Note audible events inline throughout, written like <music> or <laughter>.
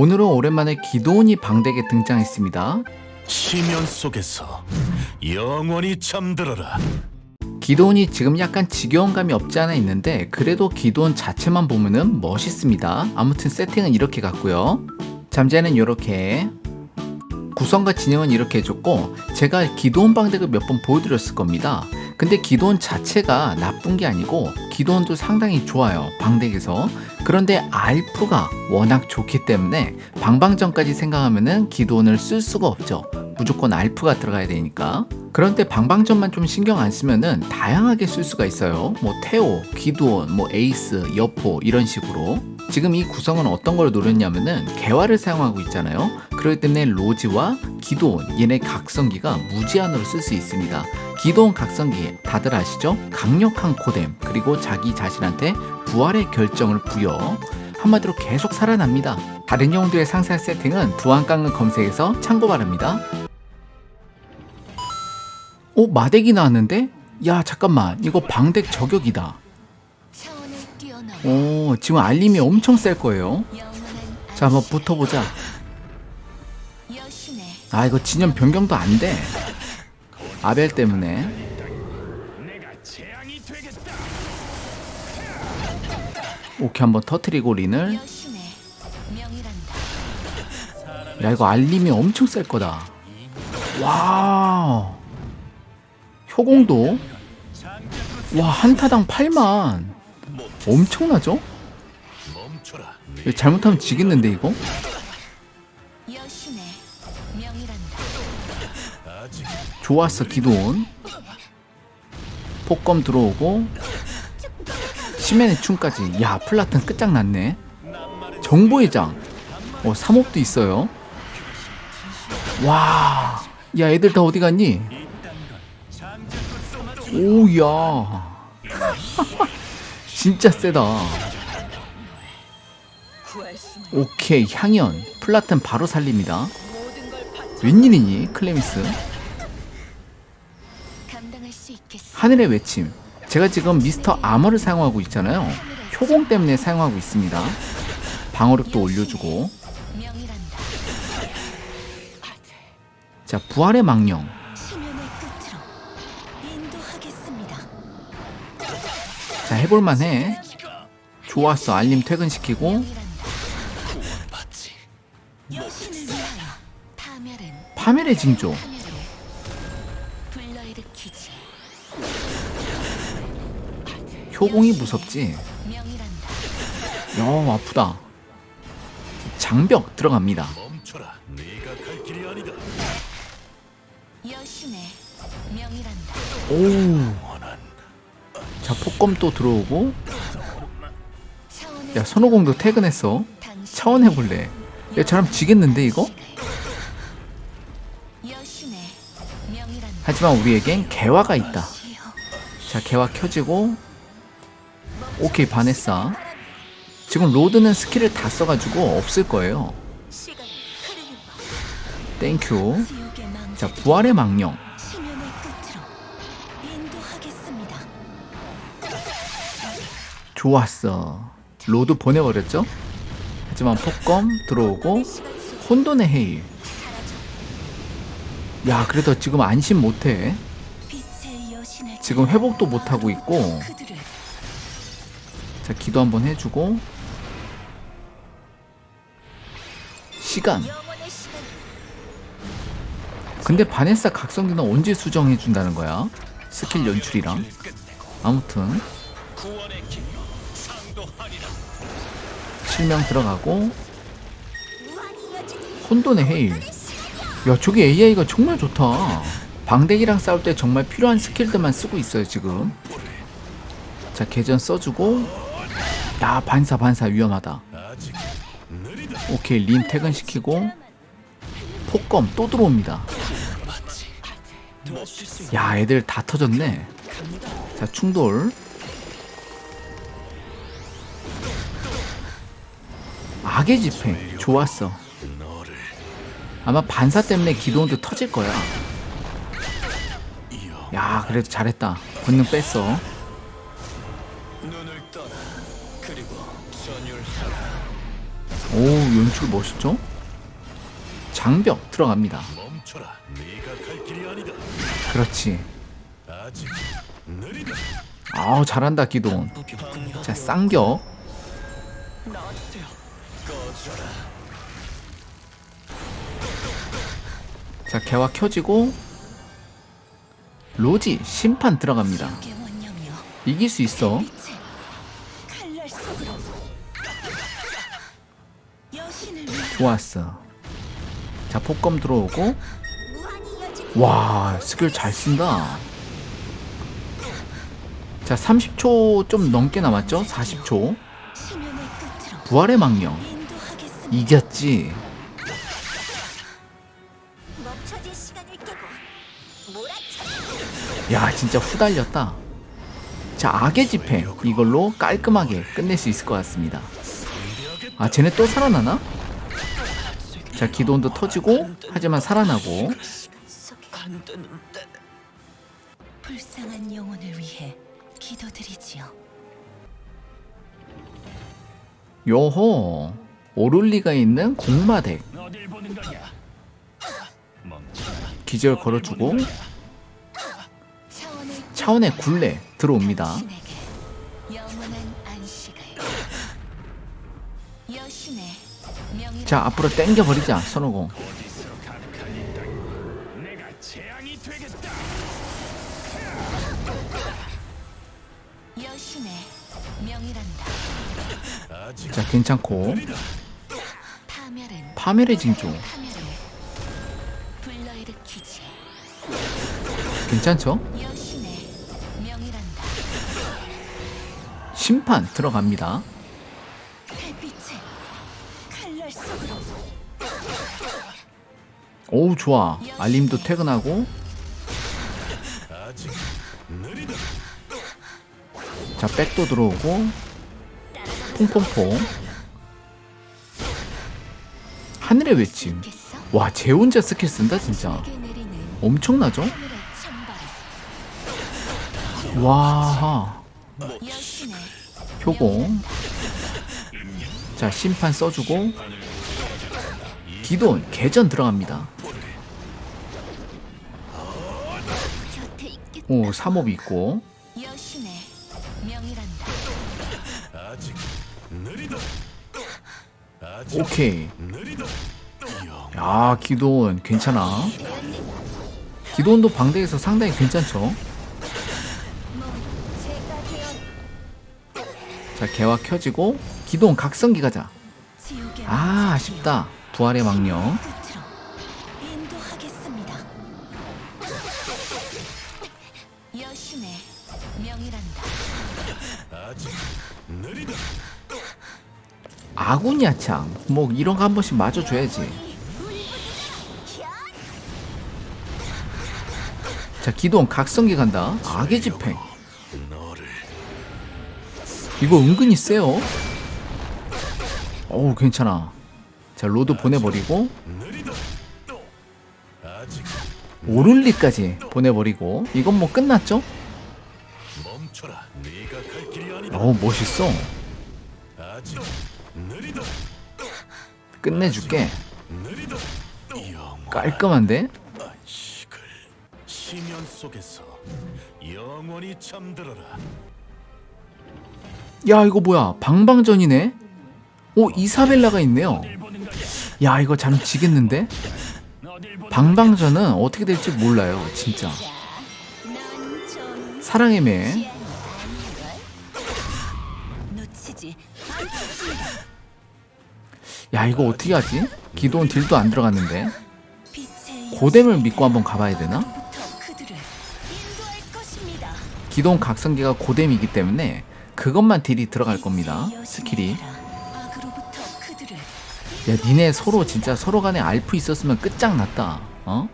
오늘은 오랜만에 기도원이 방덱에 등장했습니다. 시면 속에서 영원히 잠들어라. 기도원이 지금 약간 지겨운 감이 없지 않아 있는데 그래도 기도원 자체만 보면은 멋있습니다. 아무튼 세팅은 이렇게 갔고요. 잠재는 이렇게 구성과 진행은 이렇게 해줬고 제가 기도원 방덱을 몇 번 보여드렸을 겁니다. 근데 기도원 자체가 나쁜 게 아니고 기도원도 상당히 좋아요 방덱에서. 그런데 알프가 워낙 좋기 때문에 방방전까지 생각하면은 기도원을 쓸 수가 없죠. 무조건 알프가 들어가야 되니까. 그런데 방방전만 좀 신경 안 쓰면은 다양하게 쓸 수가 있어요. 뭐 테오, 기도원, 뭐 에이스, 여포 이런 식으로 지금 이 구성은 어떤 걸 노렸냐면은 개화를 사용하고 있잖아요 그렇기 때문에 로지와 기도원 얘네 각성기가 무제한으로 쓸 수 있습니다 기도원 각성기 다들 아시죠? 강력한 코뎀 그리고 자기 자신한테 부활의 결정을 부여 한마디로 계속 살아납니다. 다른 용도의 상세 세팅은 두안깡을 검색해서 참고 바랍니다. 오 마덱이 나왔는데? 야 잠깐만 이거 방덱 저격이다. 오 지금 알림이 엄청 셀 거예요. 자 한번 붙어보자. 아 이거 진영 변경도 안 돼. 아벨 때문에. 오케이 한번 터트리고 린을. 야 이거 알림이 엄청 셀 거다 와 효공도 와 한 타당 8만 엄청나죠? 잘못하면 지겠는데 이거? 좋았어 기도원. 폭검 들어오고 시멘의 춤까지. 야 플라튼 끝장났네. 정보회장. 어 3옥도 있어요. 와 야 애들 다 어디 갔니? 오야 <laughs> 진짜 세다 오케이 향연 플라튼 바로 살립니다 웬일이니 클레미스. 하늘의 외침. 제가 지금 미스터 아머를 사용하고 있잖아요. 효공 때문에 사용하고 있습니다. 방어력도 올려주고. 자, 부활의 망령. 해볼만해. 좋았어. 알림 퇴근시키고. 파멸의 징조. 효공이 무섭지. 야, 아프다. 장벽 들어갑니다. 오. 자, 폭검 또 들어오고. 야, 선호공도 퇴근했어. 차원 해볼래. 야, 저럼 지겠는데, 이거? 하지만 우리에겐 개화가 있다. 자 개화 켜지고 오케이 반했어 지금 로드는 스킬을 다 써가지고 없을 거예요 땡큐 자 부활의 망령 좋았어. 로드 보내버렸죠? 하지만 폭검 들어오고 혼돈의 헤일. 야 그래도 지금 안심 못해. 지금 회복도 못하고 있고. 자 기도 한번 해주고. 시간. 근데 바네사 각성기는 언제 수정해 준다는 거야? 스킬 연출이랑. 아무튼 실명 들어가고 혼돈의 헤일. 야 저기 AI가 정말 좋다. 방대기랑 싸울 때 정말 필요한 스킬들만 쓰고 있어요 지금. 자 계전 써주고. 야 반사 반사. 위험하다. 오케이 린 퇴근시키고. 폭검 또 들어옵니다. 야 애들 다 터졌네. 자 충돌 악의 집행 좋았어 아마 반사 때문에 기도원도 터질 거야 야 그래도 잘했다 본능 뺐어. 오 연출 멋있죠? 장벽 들어갑니다. 그렇지. 아우 잘한다 기동. 자 쌍격. 자 개화 켜지고 로지 심판 들어갑니다. 이길 수 있어. 좋았어. 자 폭검 들어오고 와 스킬 잘 쓴다. 자 30초 좀 넘게 남았죠? 40초. 심연의 끝으로 부활의 망령. 이겼지. 야 진짜 후달렸다. 자 악의 집행 이걸로 깔끔하게 끝낼 수 있을 것 같습니다. 아 쟤네 또 살아나나? 자 기도원도 터지고 하지만 살아나고 불쌍한 영혼을 위해 기도드리지요. 요호 오룰리가 있는 공마덱. 기절 걸어주고 차원의 굴레 들어옵니다. 자 앞으로 당겨버리자 선호공 자 괜찮고. 파멸의 징조. 괜찮죠? 심판 들어갑니다. 오우 좋아. 알림도 퇴근하고 자 백도 들어오고 퐁퐁퐁 하늘의 외침? 와 쟤 혼자 스킬 쓴다 진짜 엄청나죠? 와 효공 자 심판 써주고 기돈 개전 들어갑니다. 오 삼업이 있고 오케이. 야 기돈 괜찮아. 기돈도 방대에서 상당히 괜찮죠? 자 개화 켜지고 기돈 각성기 가자. 아 아쉽다. 부활의 망령 아군 야창 뭐 이런 거 한 번씩 맞아줘야지. 자 기돈 각성기 간다. 악의 집행. 이거 은근히 세요. 어우 괜찮아. 자 로드 보내버리고. 오룰리까지 보내버리고. 이건 뭐 끝났죠? 멈춰라. 어우 멋있어. 끝내줄게 깔끔한데? 야 이거 뭐야 방방전이네? 오 이사벨라가 있네요 야 이거 참 지겠는데? 방방전은 어떻게 될지 몰라요 진짜 사랑의 매. 야 이거 어떻게 하지? 기도원 딜도 안 들어갔는데. 고뎀을 믿고 한번 가봐야 되나? 기도원 각성기가 고뎀이기 때문에 그것만 딜이 들어갈 겁니다. 스킬이. 야 니네 서로 진짜 서로 간에 알프 있었으면 끝장났다. 어?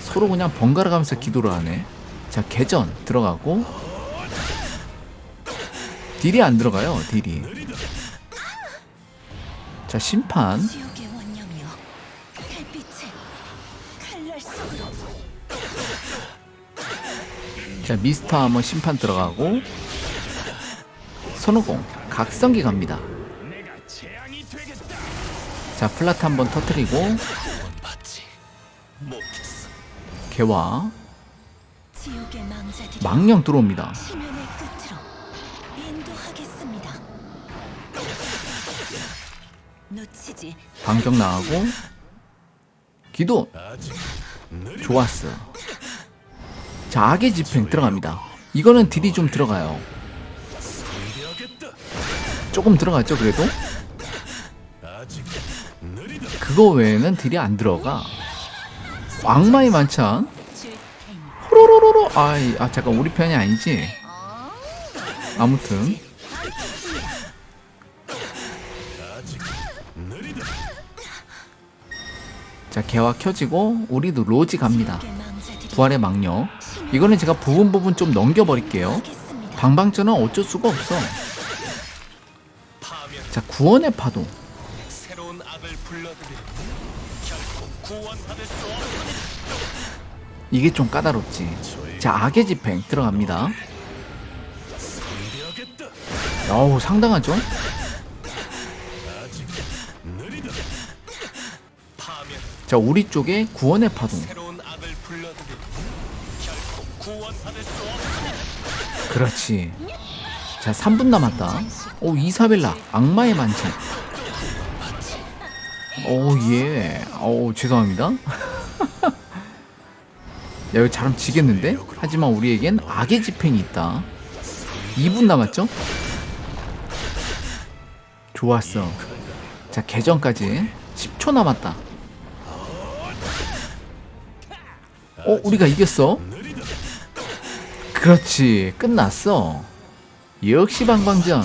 서로 그냥 번갈아 가면서 기도를 하네. 자 개전 들어가고. 딜이 안 들어가요 딜이 자 심판 자 미스터 하머 심판 들어가고 선호공 각성기 갑니다. 자 플라트 한번 터트리고 망자들이 망령 들어옵니다. 심연의 끝으로 인도하겠습니다. 놓치지 반격 나가고 기도. 좋았어. 자 악의 집행 들어갑니다. 이거는 딜이 좀 들어가요. 조금 들어갔죠 그래도? 그거 외에는 딜이 안 들어가. 악마의 만찬. 호로로로로. 아이, 아 잠깐 우리 편이 아니지. 아무튼 자 개화 켜지고 우리도 로지 갑니다. 부활의 망령. 이거는 제가 부분 부분 좀 넘겨버릴게요. 방방전은 어쩔 수가 없어. 자 구원의 파도. 이게 좀 까다롭지. 자 악의 집행 들어갑니다. 어우 상당하죠? 자 우리 쪽에 구원의 없는 그렇지. 자 3분 남았다. 오 이사벨라 악마의 만찬. 오 예. 오 죄송합니다. <laughs> 야 이거 잘하면 지겠는데? 하지만 우리에겐 악의 집행이 있다. 2분 남았죠? 좋았어. 자 개전까지 10초 남았다. 어 우리가 이겼어? 그렇지 끝났어. 역시 방방전.